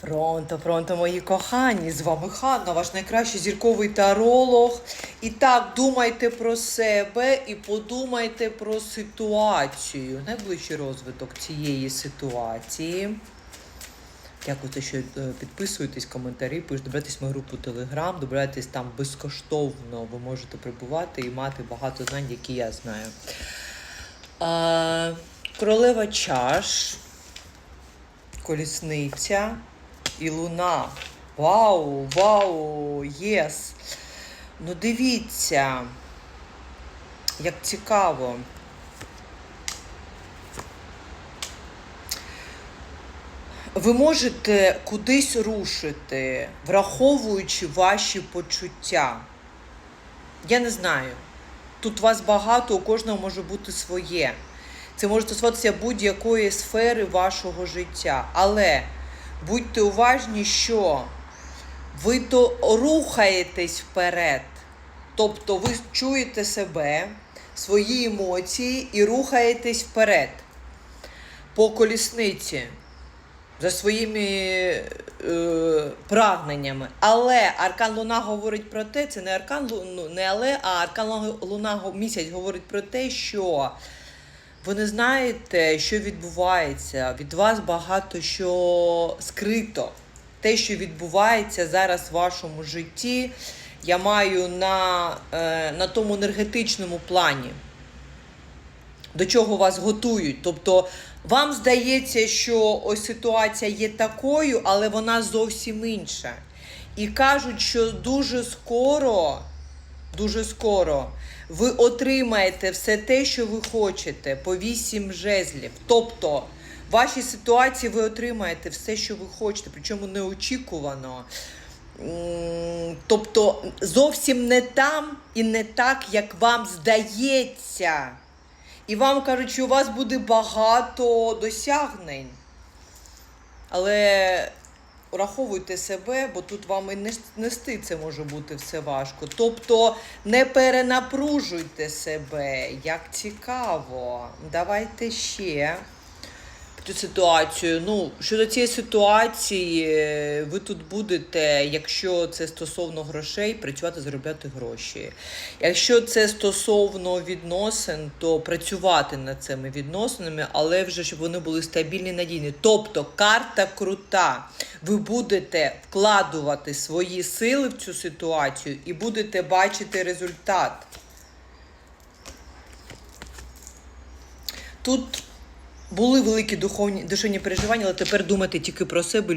Пронто, пронто, мої кохані, з вами Ханна, ваш найкращий зірковий таролог. І так, думайте про себе і подумайте про ситуацію. Найближчий розвиток цієї ситуації. Дякую, що е, підписуєтесь, коментарі, пишете, добирайтесь в мою групу Телеграм, добирайтесь там безкоштовно. Ви можете прибувати і мати багато знань, які я знаю. А, королева чаш, колісниця і луна. Вау, вау, єс. Ну дивіться, як цікаво. Ви можете кудись рушити, враховуючи ваші почуття. Я не знаю. Тут вас багато, у кожного може бути своє. Це може стосуватися будь-якої сфери вашого життя. Але будьте уважні, що ви то рухаєтесь вперед. Тобто ви чуєте себе, свої емоції і рухаєтесь вперед по колісниці за своїми е, прагненнями. Але Аркан Луна говорить про те, це не Аркан Лу- ну, не але, а Аркан Луна місяць говорить про те, що ви не знаєте, що відбувається. Від вас багато що скрито. Те, що відбувається зараз в вашому житті, я маю на, е, на тому енергетичному плані до чого вас готують. Тобто вам здається, що ось ситуація є такою, але вона зовсім інша. І кажуть, що дуже скоро, дуже скоро ви отримаєте все те, що ви хочете, по вісім жезлів. Тобто, в вашій ситуації ви отримаєте все, що ви хочете, причому неочікувано. Тобто зовсім не там і не так, як вам здається. І вам кажуть, що у вас буде багато досягнень. Але враховуйте себе, бо тут вам і нести це може бути все важко. Тобто не перенапружуйте себе, як цікаво. Давайте ще цю ситуацію. Ну, щодо цієї ситуації, е, ви тут будете, якщо це стосовно грошей, працювати, заробляти гроші. Якщо це стосовно відносин, то працювати над цими відносинами, але вже щоб вони були стабільні, надійні. Тобто карта крута. Ви будете вкладувати свої сили в цю ситуацію і будете бачити результат. Тут були великі духовні душевні переживання, але тепер думати тільки про себе.